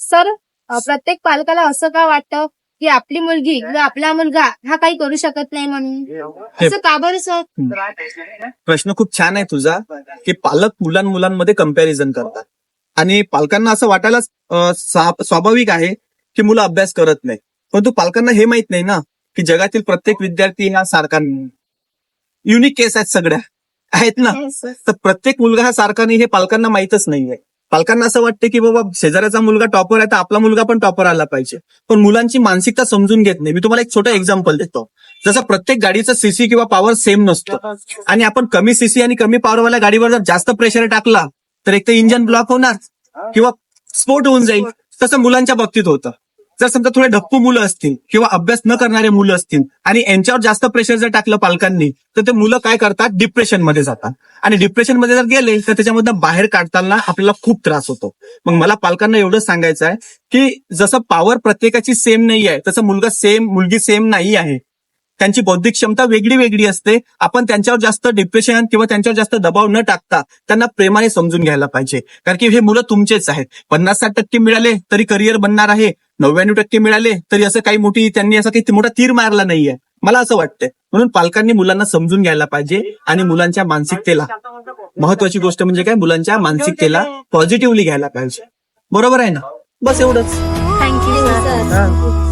Sir प्रत्येक पालकाला असं का वाटतं की आपली मुलगी किंवा आपला मुलगा हा काही करू शकत नाही म्हणून? असं का बरं सर? प्रश्न खूप छान आहे तुझा की पालक मुलां मुलांमध्ये कंपॅरिझन करतात. आणि पालकांना असं वाटायला स्वाभाविक आहे की मुलं अभ्यास करत नाही परंतु पालकांना हे माहीत नाही ना की जगातील प्रत्येक विद्यार्थी हा सारखा युनिक केस आहेत सगळ्या. आहेत ना? तर प्रत्येक मुलगा हा सारखा नाही हे पालकांना माहितच नाहीये. पालकांना असं वाटतं की बाबा शेजाऱ्याचा मुलगा टॉपर आहे तर आपला मुलगा पण टॉपर आला पाहिजे. पण मुलांची मानसिकता समजून घेत नाही. मी तुम्हाला एक छोटं एक्झाम्पल देतो. जसं प्रत्येक गाडीचं सीसी किंवा पॉवर सेम नसतं. आणि आपण कमी सीसी आणि कमी पॉवरवाल्या गाडीवर जर जास्त प्रेशर टाकला तर एक तर इंजन ब्लॉक होणार किंवा स्फोट होऊन जाईल. तसं मुलांच्या बाबतीत होतं. जर समजा थोडे ढप्पू मुलं असतील किंवा अभ्यास न करणारे मुलं असतील आणि यांच्यावर जास्त प्रेशर जर टाकलं पालकांनी तर ते मुलं काय करतात? डिप्रेशनमध्ये जातात. आणि डिप्रेशनमध्ये जर गेले तर त्याच्यामधनं बाहेर काढताना आपल्याला खूप त्रास होतो. मग मला पालकांना एवढं सांगायचं आहे की जसं पॉवर प्रत्येकाची सेम नाही आहे तसं मुलगा सेम मुलगी सेम नाही आहे. त्यांची बौद्धिक क्षमता वेगळी वेगळी असते. आपण त्यांच्यावर जास्त डिप्रेशन किंवा त्यांच्यावर जास्त दबाव न टाकता त्यांना प्रेमाने समजून घ्यायला पाहिजे. कारण की हे मुलं तुमचेच आहेत. पन्नास साठ टक्के मिळाले तरी करिअर बनणार आहे. नव्याण्णव टक्के मिळाले तरी असं काही मोठी त्यांनी असं काही मोठा तीर मारला नाहीये. मला असं वाटतंय. म्हणून पालकांनी मुलांना समजून घ्यायला पाहिजे आणि मुलांच्या मानसिकतेला महत्वाची गोष्ट म्हणजे काय? मुलांच्या मानसिकतेला पॉझिटिव्हली घ्यायला पाहिजे. बरोबर आहे ना? बस एवढंच. Thank you sir.